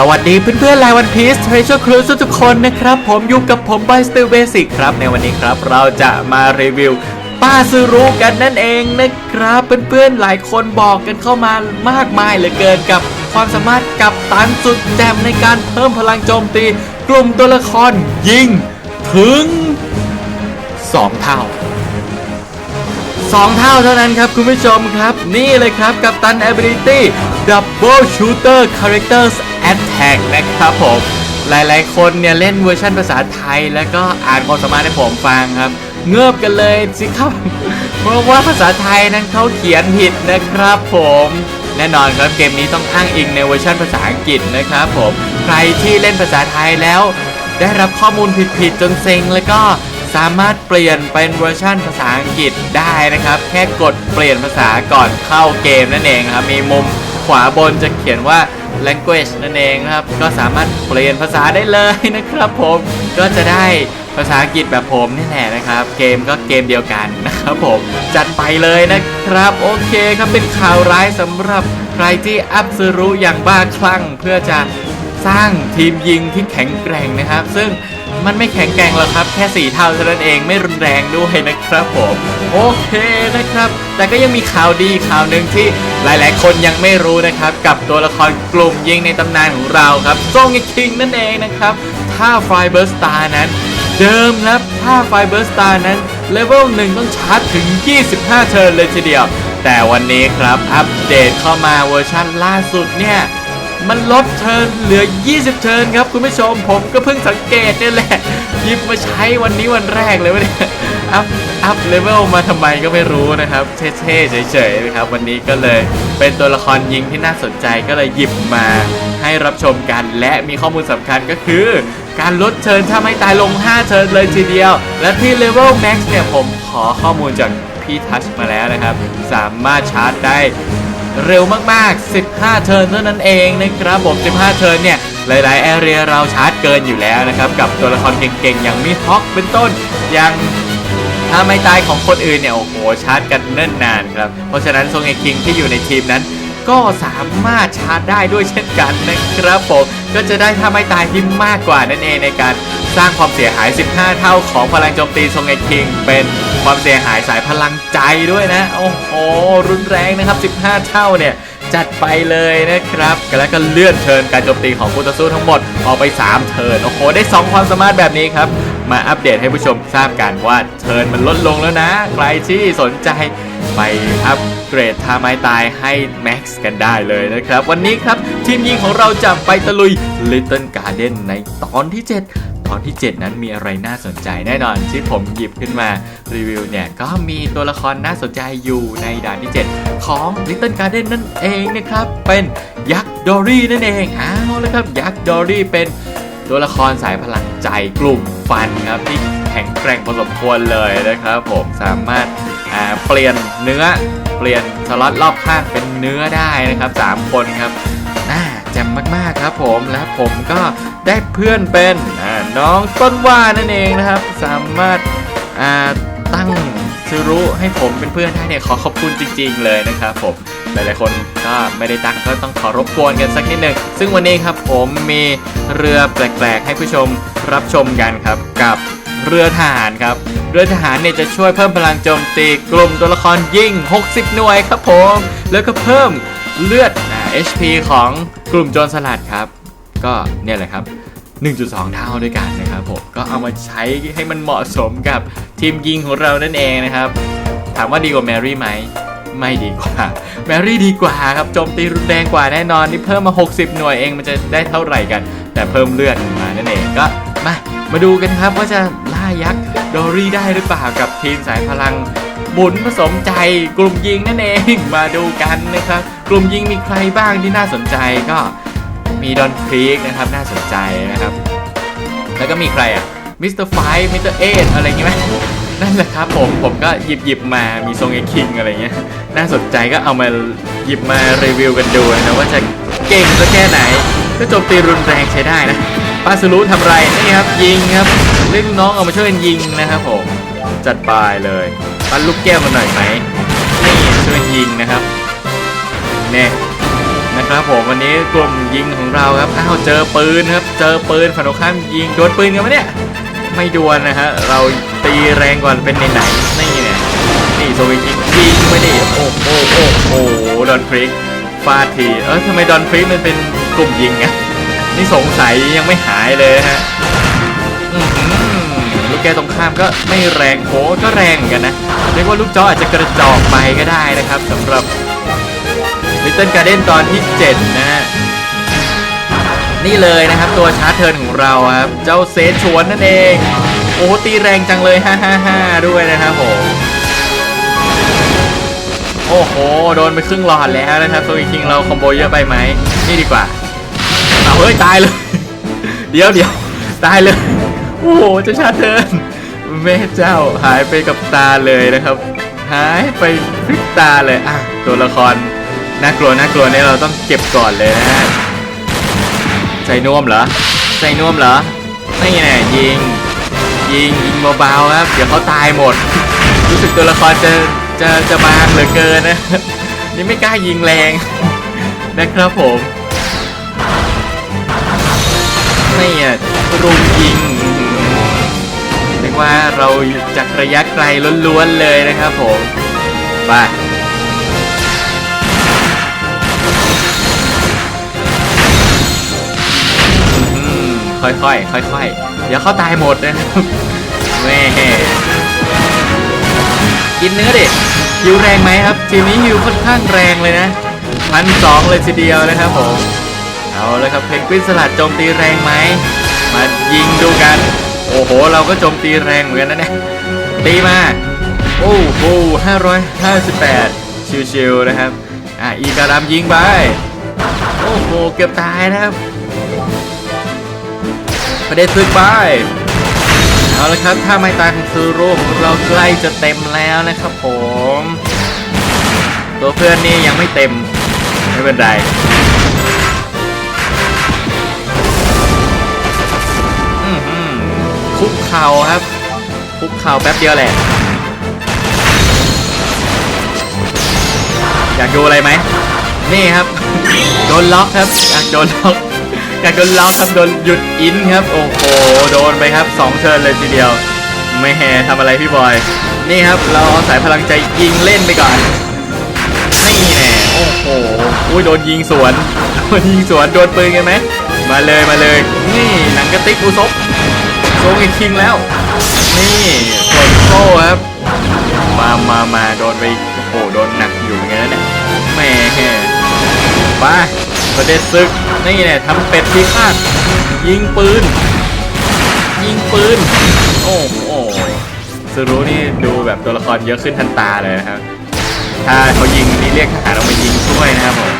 สวัสดีเพื่อนๆรายวันพีซเทรเชอร์ครูทุกคนนะครับ ผมอยู่กับผมบอยสติเบสิกครับ ในวันนี้ครับเราจะมารีวิวป้าซูรุกันนั่นเองนะครับ เพื่อนๆหลายคนบอกกันเข้ามามากมายเหลือเกินกับความสามารถกับตันสุดแจ่มในการเพิ่มพลังโจมตี กลุ่มตัวละครยิงถึง 2 เท่าสองเท่าเท่านั้นครับคุณผู้ชมครับ นี่เลยครับกับตัน ability double shooter characters attack นะครับผม หลายๆ คนเนี่ยเล่นเวอร์ชันภาษาไทย แล้วก็อ่านความสามารถให้ผมฟังครับ เงือบกันเลยสิครับ เพราะว่าภาษาไทยนั้นเขาเขียนผิดนะครับผมแน่นอนครับเกมนี้ต้องอ้างอิงในเวอร์ชันภาษาอังกฤษนะครับผม ใครที่เล่นภาษาไทยแล้ว ได้รับข้อมูลผิดๆจนเซ็งแล้วก็สามารถเปลี่ยนเป็นเวอร์ชั่นภาษาอังกฤษได้นะครับ แค่กดเปลี่ยนภาษาก่อนเข้าเกมนั่นเองครับ มีมุมขวาบนจะเขียนว่า language นั่นเองครับ ก็สามารถเปลี่ยนภาษาได้เลยนะครับผมก็จะได้ภาษาอังกฤษแบบผมนี่แหละนะครับ เกมก็เกมเดียวกันนะครับผม จัดไปเลยนะครับ โอเคครับเป็นข่าวร้ายสำหรับใครที่อัพซรู้อย่างบ้าคลั่งเพื่อจะสร้างทีมยิงที่แข็งแกร่งนะครับ ซึ่ง มันไม่แข็งแกร่งหรอกครับ แค่4เท่าเท่านั้นเองไม่รุนแรงด้วยนะครับผม โอเคนะครับ แต่ก็ยังมีข่าวดีข่าวหนึ่งที่หลายๆ คนยังไม่รู้นะครับ กับตัวละครกลุ่มยิงในตำนานของเราครับโซงคิงนั่นเองนะครับ ถ้าไฟเบอร์สตาร์นั้น เดิมครับถ้าไฟเบอร์สตาร์นั้นเลเวลหนึ่งต้องชาร์จถึง 25 เทิร์นเลยทีเดียว แต่วันนี้ครับอัปเดตเข้ามาเวอร์ชั่นล่าสุดเนี่ย มันลดเทิร์นเหลือ 20 เทิร์นครับคุณผู้ชมผมก็เพิ่งสังเกตนี่แหละหยิบมาใช้วันนี้วันแรกเลยวะเนี่ยอัพอัพเลเวลมาทำไมก็ไม่รู้นะครับ เท่ๆเฉยๆนะครับวันนี้ก็เลยเป็นตัวละครยิงที่น่าสนใจก็เลยหยิบมาให้รับชมกันและมีข้อมูลสำคัญก็คือ การลดเทิร์นถ้าไม่ตายลง 5เทิร์นเลยทีเดียว และที่เลเวลแม็กซ์เนี่ยผมขอข้อมูลจากพี่ทัชมาแล้วนะครับ สามารถชาร์จได้ เร็วมากๆ 15 เทิร์นเท่านั้นเองนะครับผม 15 เทิร์นเนี่ย หลายๆ แอเรียเราชาร์จเกินอยู่แล้วนะครับ กับตัวละครเก่งๆ อย่างมิฮอกเป็นต้น อย่างถ้าไม่ตายของคนอื่นเนี่ย โอ้โห ชาร์จกันเนิ่นนานครับ เพราะฉะนั้นโซงเอคิงที่อยู่ในทีมนั้น ก็สามารถชาร์จได้ด้วยเช่นกันนะครับผม ก็จะได้ถ้าไม่ตายที่มากกว่านั่นเองในการสร้างความเสียหาย 15 เท่าของพลังโจมตีทรงเอคิง เป็นความเสียหายสายพลังใจด้วยนะ โอ้โห รุนแรงนะครับ 15 เท่าเนี่ย จัดไปเลยนะครับ แล้วก็เลื่อนเทิร์นการโจมตีของคู่ต่อสู้ทั้งหมด ออกไป 3 เทินโอ้โห ได้ 2 ความสามารถแบบนี้ครับ มาอัปเดตให้ผู้ชมทราบกันว่าเทินมันลดลงแล้วนะ ใครที่สนใจไปอัป เกรดท่าไม้ตายให้แม็กซ์กันได้เลยนะครับ วันนี้ครับ ทีมยิงของเราจะไปตะลุย Little Garden ในตอนที่ 7 ตอนที่ 7 นั้นมีอะไรน่าสนใจแน่นอนที่ผมหยิบขึ้นมารีวิวเนี่ยก็มีตัวละครน่าสนใจอยู่ในด่านที่ 7 ของ Little Garden นั่นเองนะครับ เป็นยักษ์ดอรี่นั่นเองอ้าวแล้วครับยักษ์ดอรี่เป็นตัวละครสายพลังใจกลุ่มฟันครับที่แข็งแกร่งพอสมควรเลยนะครับ ผมสามารถเปลี่ยน เนื้อเปลี่ยนสล็อตรอบข้างเป็นเนื้อได้นะครับ 3 คนครับน่าแจ่มมากๆครับผมและผมก็ได้เพื่อนเป็นน้องต้นว่านั่นเองนะครับ สามารถตั้งซูรุให้ผมเป็นเพื่อนได้เนี่ยขอขอบคุณจริง ๆ เลยนะครับผมหลายๆคนก็ไม่ได้ตั้งก็ต้องขอรบกวนกันสักนิดหนึ่งซึ่งวันนี้ครับผมมีเรือแปลกๆ ให้ผู้ชมรับชมกันครับกับเรือทหารครับ เรือทหารเนี่ยจะช่วยเพิ่มพลังโจมตีกลุ่มตัวละครยิง60 หน่วยครับผม แล้วก็เพิ่มเลือดอ่า HP ของกลุ่มโจรสลัดครับ ก็เนี่ยแหละครับ 1.2 เท่าด้วยกันนะครับผม ก็เอามาใช้ให้มันเหมาะสมกับทีมยิงของเรานั่นเองนะครับ ถามว่าดีกว่าแมรี่ไหมไม่ดีกว่า แมรี่ดีกว่าครับโจมตีรุนแรงกว่าแน่นอนนี่เพิ่มมา 60 หน่วยเองมันจะได้เท่าไหร่กัน แต่เพิ่มเลือดมานั่นเองก็มามาดูกันครับว่าจะายักษ์ดอรี่ได้หรือเปล่ากับทีมสายพลังหมุนผสมใจกลุ่มยิงนั่นเองมาดูกันนะครับ กลุ่มยิงมีใครบ้างที่น่าสนใจก็มีดอนครีกนะครับน่าสนใจนะครับ แล้วก็มีใครอะมิสเตอร์ไฟมิสเตอร์เออะไรอย่างงี้ไหมนั่นแหละครับผมผมก็หยิบหยิบมามีทรงเอคิงอะไรเงี้ยน่าสนใจก็เอามาหยิบมารีวิวกันดูนะว่าจะเก่งสักแค่ไหนก็โจมตีรุนแรงใช้ได้นะ ปาสรุทำไรนี่ครับยิงครับเรียกน้องเอามาช่วยกันยิงนะครับผมจัดไปเลยปั้นลูกแก้วมาหน่อยไหมนี่ช่วยยิงนะครับเนี่ยนะครับผมวันนี้กลุ่มยิงของเราครับอ้าวเจอปืนครับ เจอปืนฝั่งตรงข้ามยิงโดนปืนกันไหมเนี่ยไม่ดวลนะฮะเราตีแรงกว่าเป็นในไหนนี่เนี่ยนี่โซวิยิงยิงไม่ได้โอ้โหโอ้โหดอนฟริกฟาดทีเออทำไมดอนฟริกมันเป็นกลุ่มยิงอะ นี่สงสัยยังไม่หายเลยฮะลูกแก้วตรงข้ามก็ไม่แรงโหก็แรงเหมือนกันนะเรียกว่าลูกจออาจจะกระจอกไปก็ได้นะครับสำหรับลิตเติ้ลการ์เด้นตอนที่ 7 นะฮะนี่เลยนะครับตัวชาร์จเทิร์นของเราครับ เจ้าเซชวนนั่นเอง โอ้ตีแรงจังเลย 555 ด้วยนะครับผมโอ้โห โดนไปครึ่งหลอดแล้วนะครับโซอีคิงเราคอมโบเยอะไปไหม นี่ดีกว่า เฮ้ยตายเลย เดี๋ยวเดี๋ยวตายเลย โอ้โหเจ้าชาเทิร์นแม่เจ้าหายไปกับตาเลยนะครับ หายไปพริบตาเลยอะตัวละครน่ากลัวน่ากลัวเนี่ยเราต้องเก็บก่อนเลยนะฮะใจน่วมเหรอใจน่วมเหรอไม่แน่ยิง ยิงยิงเบาๆครับเดี๋ยวเขาตายหมด รู้สึกตัวละครจะจะจะบางเหลือเกินนะนี่ไม่กล้ายิงแรงนะครับผม นี่อะรุมยิงเรียกว่าเราจากระยะไกลล้วนๆเลยนะครับผมไปค่อยๆค่อยๆเดี๋ยวเขาตายหมดนะครับแม่กินเนื้อดิฮิวแรงไหมครับ ทีมนี้ฮิวค่อนข้างแรงเลยนะพันสองเลยทีเดียวนะครับผม เอาเลยครับเพนกวินสลัดโจมตีแรงไหมมายิงดูกัน โอ้โห เราก็โจมตีแรงเหมือนกันนะเนี่ยตีมา โอ้โหห้าร้อยห้าสิบแปดชิวๆนะครับ อะอีการามยิงไปโอ้โหเกือบตายนะครับประเด็นซึกไปเอาละครับถ้าไม่ตายของซูโร่ของเราใกล้จะเต็มแล้วนะครับผม ตัวเพื่อนนี่ยังไม่เต็ม ไม่เป็นไร คุกเข่าครับ คุกเข่าแป๊บเดียวแหละ อยากดูอะไรไหม นี่ครับ โดนล็อกครับ อยากโดนล็อก อยากโดนล็อกครับ โดนหยุดอินครับ โอ้โห โดนไปครับสองเชิญเลยทีเดียว ไม่แห่ทำอะไรพี่บอย นี่ครับ เราเอาสายพลังใจยิงเล่นไปก่อนนี่แน่โอ้โหอุ้ยโดนยิงสวนโดนยิงสวน โดนปืนกันไหมมาเลยมาเลย นี่หนังกระติกอุซบ โซงอีกคิงแล้ว นี่กดโซ่ครับ มามามาโดนไปโอ้โหโดนหนักอยู่เหมือนกันนะเนี่ยแหม่ไปประเด็นศึก นี่เนี่ยทำเป็ดพิฆาตยิงปืน ยิงปืน โอ้โหซูรุนี่ดูแบบตัวละครเยอะขึ้นทันตาเลยนะครับ ถ้าเขายิงนี่เรียกทหารออกมายิงช่วยนะครับผม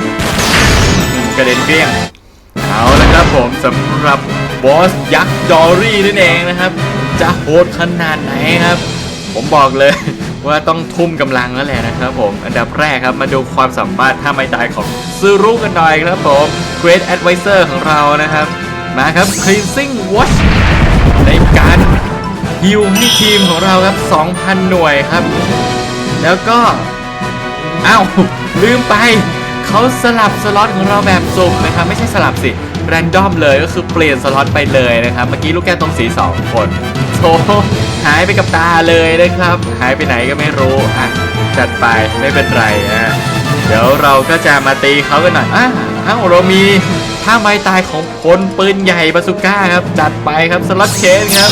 อืมกระเด็นเกลี้ยง เอาละครับผมสำหรับ บอสยักษ์ดอรี่นั่นเองนะครับ จะโหดขนาดไหนครับ ผมบอกเลยว่าต้องทุ่มกำลังแล้วแหละนะครับผม อันดับแรกครับมาดูความสามารถท่าไม่ตายของซูรุกันหน่อยครับผม Great Advisor ของเรานะครับ มาครับ Cleansing Watch ในการฮิวให้ทีมของเราครับ 2,000 หน่วยครับ แล้วก็อ้าวลืมไปเขาสลับสล็อตของเราแบบสุ่มนะครับ ไม่ใช่สลับสิ แรนดอมเลยก็คือเปลี่ยนสล็อตไปเลยนะครับ เมื่อกี้ลูกแก้วตรงสี 2 คนโชหายไปกับตาเลยนะครับ หายไปไหนก็ไม่รู้อะจัดไปไม่เป็นไรอะเดี๋ยวเราก็จะมาตีเขากันหน่อยอะอ้าวเรามีท่าไม้ตายของพลปืนใหญ่บาสุก้าครับ จัดไปครับสล็อตเชนครับ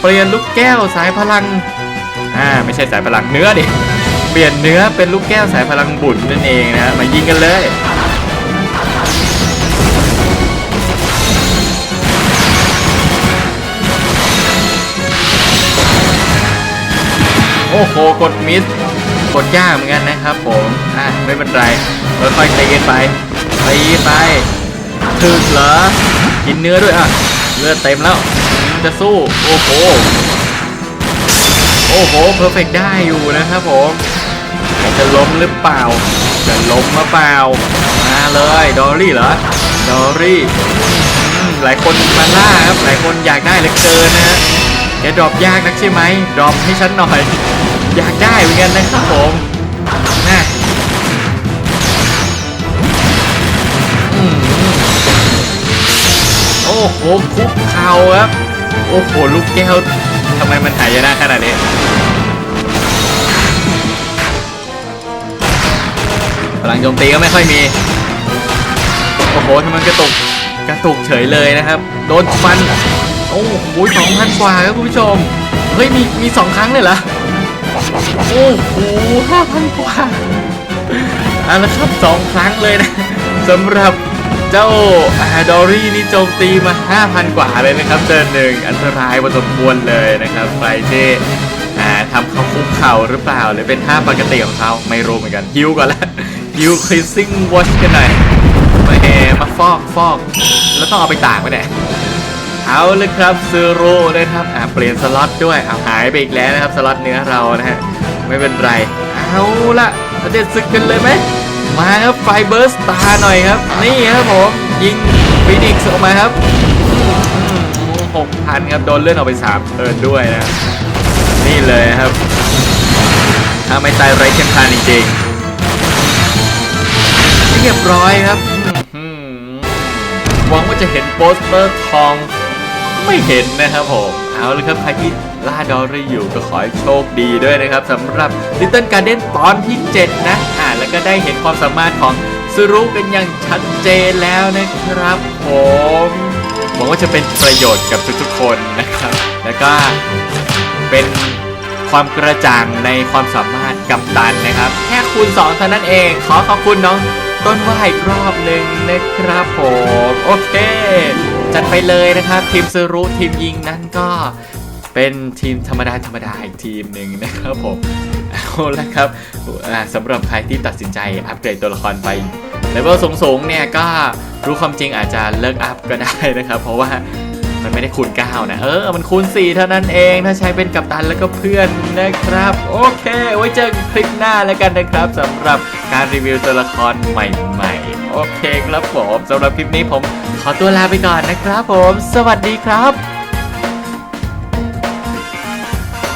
เปลี่ยนลูกแก้วสายพลังอ่าไม่ใช่สายพลังเนื้อดิเปลี่ยนเนื้อเป็นลูกแก้วสายพลังบุญนั่นเองนะฮะมายิงกันเลย อ้โห กดมิส กดยากเหมือนกันนะครับผม อะ ไม่เป็นไรค่อยๆตีกันไปตีไปถึกเหรอ กินเนื้อด้วยอะ เลือดเต็มแล้ว จะสู้ โอ้โห โอ้โห เพอร์เฟกได้อยู่นะครับผม จะล้มหรือเปล่า จะล้มมาเปล่า มาเลย ดอลลี่เหรอ ดอลลี่ หลายคนมาล่าครับ หลายคนอยากได้เหลือเกินนะฮะแกดรอปยากนักใช่ไหม ดรอปให้ฉันหน่อย อยากได้เหมือนกันนะครับผมนะโอ้โหคุกเข่าครับ โอ้โห ลูกแก้วทำไมมันหายนะขนาดนี้พลังโจมตีก็ไม่ค่อยมี โอ้โหทำไมกระตุก กระตุกเฉยเลยนะครับ โดนฟัน โอ้โหสองพันกว่าครับคุณผู้ชม เฮ้ย มี มีสองครั้งเลยเหรอ โอ้โหห้าพันกว่าเอาละครับสองครั้งเลยนะสำหรับเจ้าอดอรี่นี่โจมตีมา 5,000 กว่าเลยนะครับเจอหนึ่งอันตรายพอสมควรเลยนะครับใครที่อ่าทำเขาคุกเข่าหรือเปล่า หรือเป็นท่าปกติของเขาไม่รู้เหมือนกันฮิวก่อนละฮิวคลิซิ่งวอชกันหน่อยมาแหมาฟอกฟอก แล้วต้องเอาไปตากไว้ไหน เอาเลยครับซูโร่นะครับอ่าเปลี่ยนสล็อตด้วยเอาหายไปอีกแล้วนะครับสล็อตเนื้อเรานะฮะไม่เป็นไร เอาละเราเด็ดศึกกันเลยไหมมาครับไฟเบอร์สตาร์หน่อยครับ นี่ครับผมยิงฟินิกส์ออกมาครับหกพันครับโดนเลื่อนออกไป3เทิร์นด้วยนะ นี่เลยครับ ถ้าไม่ตายไร้เทียมทานจริงๆเรียบร้อยครับหวังว่าจะเห็นโปสเตอร์ทอง ไม่เห็นนะครับผม เอาเลยครับใครที่ล่าดอรี่อยู่ก็ขอให้โชคดีด้วยนะครับสำหรับ Little Garden ตอนที่ 7 นะอ่าแล้วก็ได้เห็นความสามารถของซูรุกันอย่างชัดเจนแล้วนะครับผมหวังว่าจะเป็นประโยชน์กับทุกๆคนนะครับ แล้วก็เป็นความกระจ่างในความสามารถกับตันนะครับ แค่คูณ2เท่านั้นเอง ขอขอบคุณน้องต้นว่าอีกรอบหนึ่งนะครับผม โอเค จัดไปเลยนะครับ ทีมซูรุทีมยิงนั้นก็เป็นทีมธรรมดาธรรมดาอีกทีมหนึ่งนะครับผมเอาละครับสำหรับใครที่ตัดสินใจอัปเกรดตัวละครไปเลเวลสูงๆเนี่ยก็รู้ความจริงอาจจะเลิกอัพก็ได้นะครับ เพราะว่ามันไม่ได้คูณ9นะ เออ มันคูณ 4 เท่านั้นเอง ถ้าใช้เป็นกัปตันแล้วก็เพื่อนนะครับ โอเค ไว้เจอกันคลิปหน้าแล้วกันนะครับสำหรับ การรีวิวตัวละครใหม่ๆ โอเคครับผมสำหรับคลิปนี้ผมขอตัวลาไปก่อนนะครับผม สวัสดีครับ